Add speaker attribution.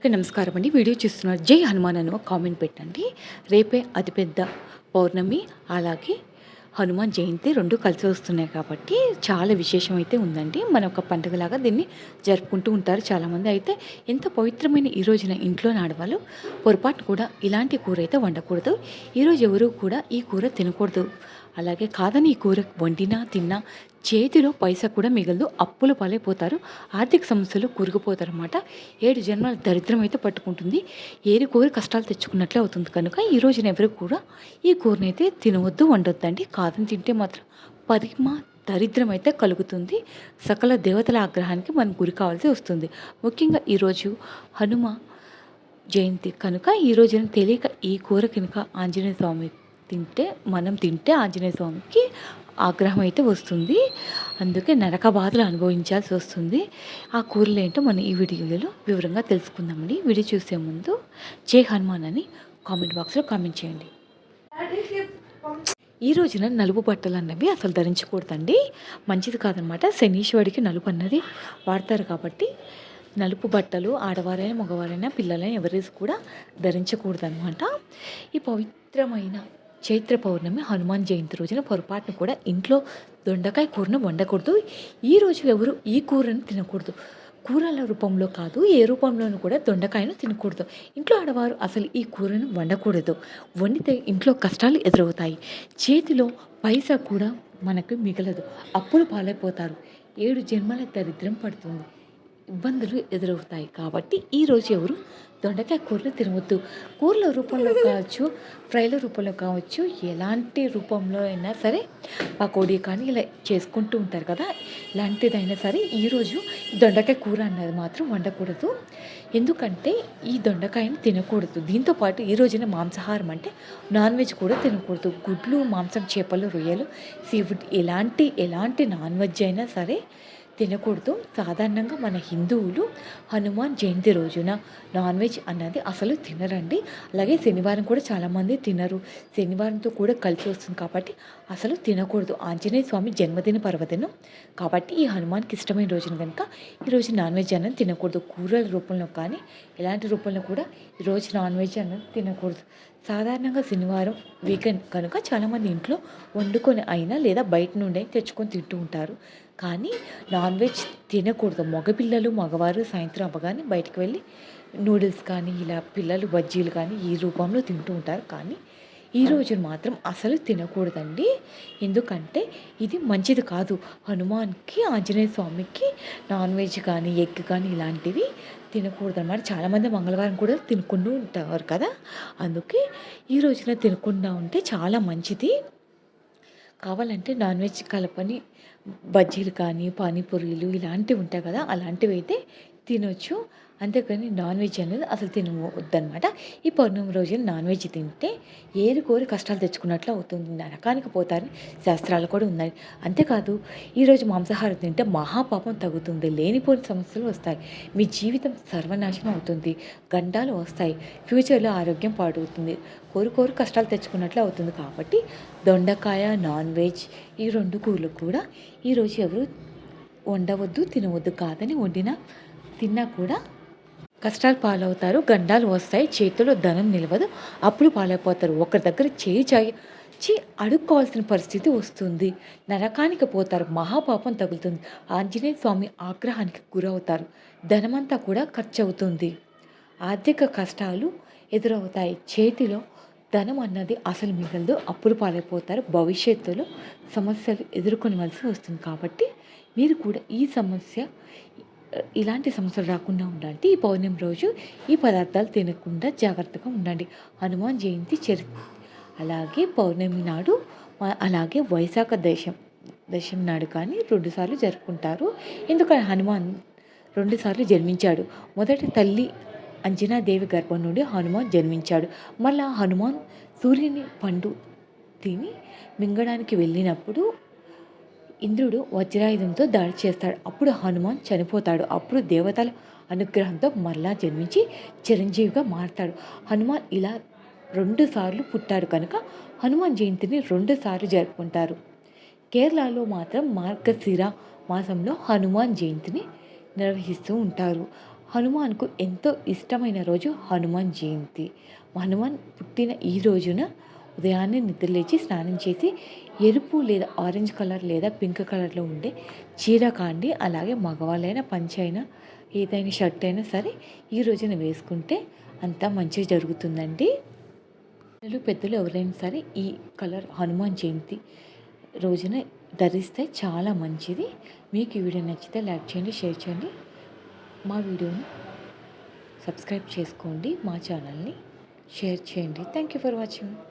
Speaker 1: Okay నమస్కారం అండి. Video చూస్తున్నారు జై హనుమాన్ అని ఒక కామెంట్ పెట్టండి. రేపే అతిపెద్ద పౌర్ణమి అలాగే హనుమాన్ జయంతి రెండు కలిసి వస్తున్నాయి కాబట్టి చాలా విశేషం అయితే ఉందండి. మన ఒక పండుగలాగా దీన్ని జరుపుకుంటూ ఉంటారు చాలామంది. అయితే ఎంత పవిత్రమైన ఈ రోజున ఇంట్లో ఆడవాళ్ళు పొరపాటు కూడా ఇలాంటి కూర అయితే వండకూడదు. ఈరోజు ఎవరు కూడా ఈ కూర తినకూడదు. అలాగే కాదని ఈ కూర వండినా తిన్నా చేతిలో పైసా కూడా మిగలదు. అప్పులు పాలైపోతారు ఆర్థిక సమస్యలు కూరుకుపోతారు అనమాట ఏడు జన్మల దరిద్రం అయితే పట్టుకుంటుంది. ఏడు కోరి కష్టాలు తెచ్చుకున్నట్లే అవుతుంది కనుక ఈ రోజున ఎవరు కూడా ఈ కూరనైతే తినవద్దు వండొద్దండి. కాదని తింటే మాత్రం పరిమ దరిద్రం అయితే కలుగుతుంది. సకల దేవతల ఆగ్రహానికి మనం గురి కావాల్సి వస్తుంది. ముఖ్యంగా ఈరోజు హనుమ జయంతి కనుక ఈ రోజున తెలియక ఈ కూర కనుక ఆంజనేయ స్వామి తింటే మనం తింటే ఆంజనేయ స్వామికి ఆగ్రహం అయితే వస్తుంది. అందుకే నరక బాధలు అనుభవించాల్సి వస్తుంది. ఆ కూరలు ఏంటో మనం ఈ వీడియోలో వివరంగా తెలుసుకుందామండి. వీడియో చూసే ముందు జై హనుమాన్ అని కామెంట్ బాక్స్లో కామెంట్ చేయండి. ఈ రోజున నలుపు బట్టలు అన్నవి అసలు ధరించకూడదండి. మంచిది కాదనమాట. శనీశ్వరుడికి నలుపు అన్నది వాడతారు కాబట్టి నలుపు బట్టలు ఆడవారైనా మగవారైనా పిల్లలైనా ఎవరైనా కూడా ధరించకూడదనమాట. ఈ పవిత్రమైన చైత్ర పౌర్ణమి హనుమాన్ జయంతి రోజున పొరపాటును కూడా ఇంట్లో దొండకాయ కూరను వండకూడదు. ఈ రోజు ఎవరు ఈ కూరను తినకూడదు. కూరల రూపంలో కాదు ఏ రూపంలోనూ కూడా దొండకాయను తినకూడదు. ఇంట్లో ఆడవారు అసలు ఈ కూరను వండకూడదు. వండితే ఇంట్లో కష్టాలు ఎదురవుతాయి. చేతిలో పైసా కూడా మనకు మిగలదు. అప్పులు పాలైపోతారు. ఏడు జన్మల దరిద్రం పడుతుంది. ఇబ్బందులు ఎదురవుతాయి. కాబట్టి ఈరోజు ఎవరు దొండకాయ కూరలు తినవద్దు. కూరల రూపంలో కావచ్చు ఫ్రైల రూపంలో కావచ్చు ఎలాంటి రూపంలో అయినా సరే పకోడీ కానీ ఇలా చేసుకుంటూ ఉంటారు కదా. ఇలాంటిదైనా సరే ఈరోజు దొండకాయ కూర అన్నది మాత్రం వండకూడదు. ఎందుకంటే ఈ దొండకాయని తినకూడదు. దీంతోపాటు ఈ రోజున మాంసాహారం అంటే నాన్ వెజ్ కూడా తినకూడదు. గుడ్లు మాంసం చేపలు రొయ్యలు సీ ఫుడ్ ఎలాంటి ఎలాంటి నాన్ వెజ్ అయినా సరే తినకూడదు. సాధారణంగా మన హిందువులు హనుమాన్ జయంతి రోజున నాన్ వెజ్ అన్నది అసలు తినరండి. అలాగే శనివారం కూడా చాలామంది తినరు. శనివారంతో కూడా కలిసి వస్తుంది కాబట్టి అసలు తినకూడదు. ఆంజనేయ స్వామి జన్మదిన పర్వదినం. కాబట్టి ఈ హనుమాన్కి ఇష్టమైన రోజున కనుక ఈరోజు నాన్ వెజ్ అన్నది తినకూడదు. కూరల రూపంలో కానీ ఎలాంటి రూపంలో కూడా ఈరోజు నాన్ వెజ్ అన్నది తినకూడదు. సాధారణంగా శనివారం వీకెండ్ కనుక చాలామంది ఇంట్లో వండుకొని అయినా లేదా బయట నుండి తెచ్చుకొని తింటూ ఉంటారు. కానీ నాన్ వెజ్ తినకూడదు. మగపిల్లలు మగవారు సాయంత్రం అవ్వగానే బయటకు వెళ్ళి నూడిల్స్ కానీ ఇలా పిల్లలు బజ్జీలు కానీ ఈ రూపంలో తింటూ ఉంటారు. కానీ ఈ రోజు మాత్రం అసలు తినకూడదండి. ఎందుకంటే ఇది మంచిది కాదు. హనుమాన్కి ఆంజనేయ స్వామికి నాన్ వెజ్ కానీ ఎగ్ కానీ ఇలాంటివి తినకూడదు అనమాట చాలామంది మంగళవారం కూడా తినుకుంటూ ఉంటారు కదా? అందుకే ఈ రోజున తినకుండా ఉంటే చాలా మంచిది. కావాలంటే నాన్ వెజ్ కలపని బజ్జీలు కానీ పానీపూరీలు ఇలాంటివి ఉంటాయి కదా? అలాంటివి అయితే తినొచ్చు. అంతేకాని నాన్ వెజ్ అనేది అసలు తినవద్దనమాట ఈ పౌర్ణమి రోజున నాన్ వెజ్ తింటే ఏరు కోరి కష్టాలు తెచ్చుకున్నట్లు అవుతుంది నరకానికి పోతారని శాస్త్రాలు కూడా ఉన్నాయి. అంతేకాదు ఈరోజు మాంసాహారం తింటే మహాపాపం తగ్గుతుంది లేనిపోని సమస్యలు వస్తాయి. మీ జీవితం సర్వనాశనం అవుతుంది గండాలు వస్తాయి ఫ్యూచర్లో ఆరోగ్యం పాడవుతుంది కోరు కోరు కష్టాలు తెచ్చుకున్నట్లు అవుతుంది. కాబట్టి దొండకాయ నాన్ వెజ్ ఈ రెండు కూరలు కూడా ఈరోజు ఎవరు వండవద్దు తినవద్దు కాదని వండినా తిన్నా కూడా కష్టాలు పాలవుతారు గండాలు వస్తాయి చేతిలో ధనం నిలవదు అప్పులు పాలైపోతారు. ఒకరి దగ్గర చేయి చాచి అడుక్కోవాల్సిన పరిస్థితి వస్తుంది. నరకానికి పోతారు మహాపాపం తగులుతుంది. ఆంజనేయ స్వామి ఆగ్రహానికి గురవుతారు. ధనమంతా కూడా ఖర్చు అవుతుంది ఆర్థిక కష్టాలు ఎదురవుతాయి. చేతిలో ధనం అన్నది అసలు మిగలదు అప్పులు పాలైపోతారు. భవిష్యత్తులో సమస్యలు ఎదుర్కొనవలసి వస్తుంది. కాబట్టి మీరు కూడా ఈ సమస్య ఇలాంటి సమస్యలు రాకుండా ఉండాలంటే ఈ పౌర్ణమి రోజు ఈ పదార్థాలు తినకుండా జాగ్రత్తగా ఉండండి. హనుమాన్ జయంతి చరి అలాగే పౌర్ణమి నాడు అలాగే వైశాఖ దశం దశం నాడు కానీ రెండుసార్లు జరుపుకుంటారు. ఎందుకంటే హనుమాన్ రెండుసార్లు జన్మించాడు? మొదటి తల్లి అంజనాదేవి గర్భం నుండి హనుమాన్ జన్మించాడు. మళ్ళా హనుమాన్ సూర్యుని పండు తిని మింగడానికి వెళ్ళినప్పుడు ఇంద్రుడు వజ్రాయుధంతో దాడి చేస్తాడు. అప్పుడు హనుమాన్ చనిపోతాడు. అప్పుడు దేవతల అనుగ్రహంతో మరలా జన్మించి చిరంజీవిగా మారతాడు. హనుమాన్ ఇలా రెండు సార్లు పుట్టాడు కనుక హనుమాన్ జయంతిని రెండు సార్లు జరుపుకుంటారు. కేరళలో మాత్రం మార్గశిర మాసంలో హనుమాన్ జయంతిని నిర్వహిస్తూ ఉంటారు. హనుమాన్కు ఎంతో ఇష్టమైన రోజు హనుమాన్ జయంతి. హనుమాన్ పుట్టిన ఈ రోజున ఉదయాన్నే నిద్రలేచి స్నానం చేసి ఎరుపు లేదా ఆరెంజ్ కలర్ లేదా పింక్ కలర్లో ఉండే చీర కాండి అలాగే మగవాళ్ళైనా పంచ అయినా ఏదైనా షర్ట్ అయినా సరే ఈ రోజున వేసుకుంటే అంతా మంచిగా జరుగుతుందండి. పిల్లలు పెద్దలు ఎవరైనా సరే ఈ కలర్ హనుమాన్ జయంతి రోజున ధరిస్తే చాలా మంచిది. మీకు ఈ వీడియో నచ్చితే లైక్ చేయండి షేర్ చేయండి. మా వీడియోని సబ్స్క్రైబ్ చేసుకోండి మా ఛానల్ని షేర్ చేయండి. Thank you for watching